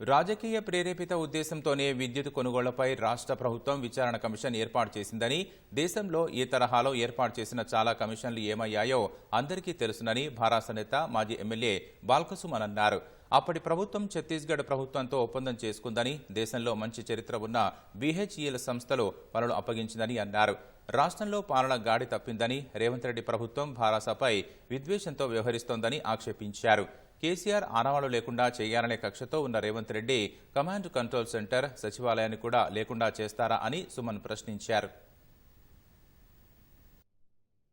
రాజకీయ ప్రేరేపిత ఉద్దేశంతోనే విద్యుత్ కొనుగోళ్ళపై రాష్ట్ర ప్రభుత్వం విచారణ కమిషన్ ఏర్పాటు చేసిందని దేశంలో ఈ తరహాలో ఏర్పాటు చేసిన చాలా కమిషన్లు ఏమయ్యాయో అందరికీ తెలుసునని భారాస నేత మాజీ ఎమ్మెల్యే బాల్కసుమన్ అన్నారు. అప్పటి ప్రభుత్వం ఛత్తీస్గఢ్ ప్రభుత్వంతో ఒప్పందం చేసుకుందని దేశంలో మంచి చరిత్ర ఉన్న బీహెచ్ఈఎల్ సంస్థలు పనులు అప్పగించిందని అన్నారు. రాష్ట్రంలో పాలన గాడి తప్పిందని రేవంత్ రెడ్డి ప్రభుత్వం భారాసపై విద్వేషంతో వ్యవహరిస్తోందని ఆక్షేపించారు. కేసీఆర్ ఆనవాళ్ళు లేకుండా చేయాలనే కక్షతో ఉన్న Revanth Reddy command control centre సచివాలయాన్ని కూడా లేకుండా చేస్తారా అని సుమన్ ప్రశ్నించారు.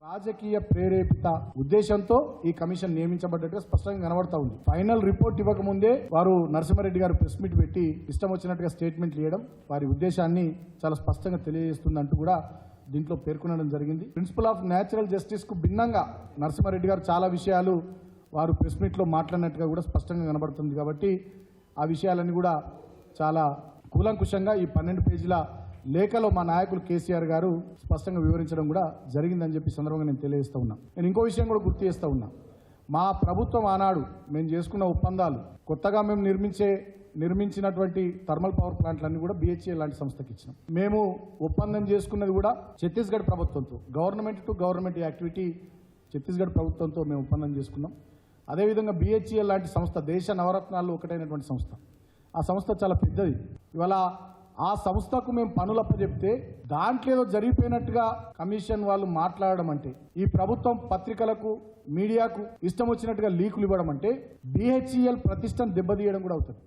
రాజకీయ ప్రేరేపిత ఉద్దేశంతో ఈ కమిషన్ నియమించబడ్డట్టుగా స్పష్టంగా కనబడతా ఉంది. ఫైనల్ రిపోర్ట్ ఇవ్వకముందే వారు నరసింహారెడ్డి గారు ప్రెస్ మీట్ పెట్టి ఇష్టం వచ్చినట్టుగా స్టేట్మెంట్లు ఇవ్వడం వారి ఉద్దేశాన్ని చాలా స్పష్టంగా తెలియజేస్తుందంటూ కూడా దీంట్లో పేర్కొనడం జరిగింది. ప్రిన్సిపల్ ఆఫ్ న్యాచురల్ జస్టిస్కు భిన్నంగా నరసింహారెడ్డి గారు చాలా విషయాలు వారు ప్రెస్ మీట్లో మాట్లాడినట్టుగా కూడా స్పష్టంగా కనబడుతుంది కాబట్టి ఆ విషయాలన్నీ కూడా చాలా కూలంకుషంగా ఈ పన్నెండు పేజీల లేఖలో మా నాయకులు కేసీఆర్ గారు స్పష్టంగా వివరించడం కూడా జరిగిందని చెప్పి సందర్భంగా నేను తెలియజేస్తూ ఉన్నా. నేను ఇంకో విషయం కూడా గుర్తు చేస్తూ ఉన్నా. మా ప్రభుత్వం ఆనాడు మేము చేసుకున్న ఒప్పందాలు కొత్తగా మేము నిర్మించే నిర్మించినటువంటి థర్మల్ పవర్ ప్లాంట్లన్నీ కూడా బిహెచ్ఏ లాంటి సంస్థకి ఇచ్చినాం. మేము ఒప్పందం చేసుకున్నది కూడా ఛత్తీస్గఢ్ ప్రభుత్వంతో government to government activity Chhattisgarh ప్రభుత్వంతో మేము ఒప్పందం చేసుకున్నాం. అదేవిధంగా బిహెచ్ఏ లాంటి సంస్థ దేశ నవరత్నాల్లో ఒకటైనటువంటి సంస్థ. ఆ సంస్థ చాలా పెద్దది. ఇవాళ ఆ సంస్థకు మేము పనులప్ప చెప్తే దాంట్లో ఏదో జరిగిపోయినట్టుగా కమిషన్ వాళ్ళు మాట్లాడడం అంటే ఈ ప్రభుత్వం పత్రికలకు మీడియాకు ఇష్టం వచ్చినట్టుగా లీకులు ఇవ్వడం అంటే బిహెచ్ఈఎల్ ప్రతిష్టను దెబ్బతీయడం కూడా అవుతుంది.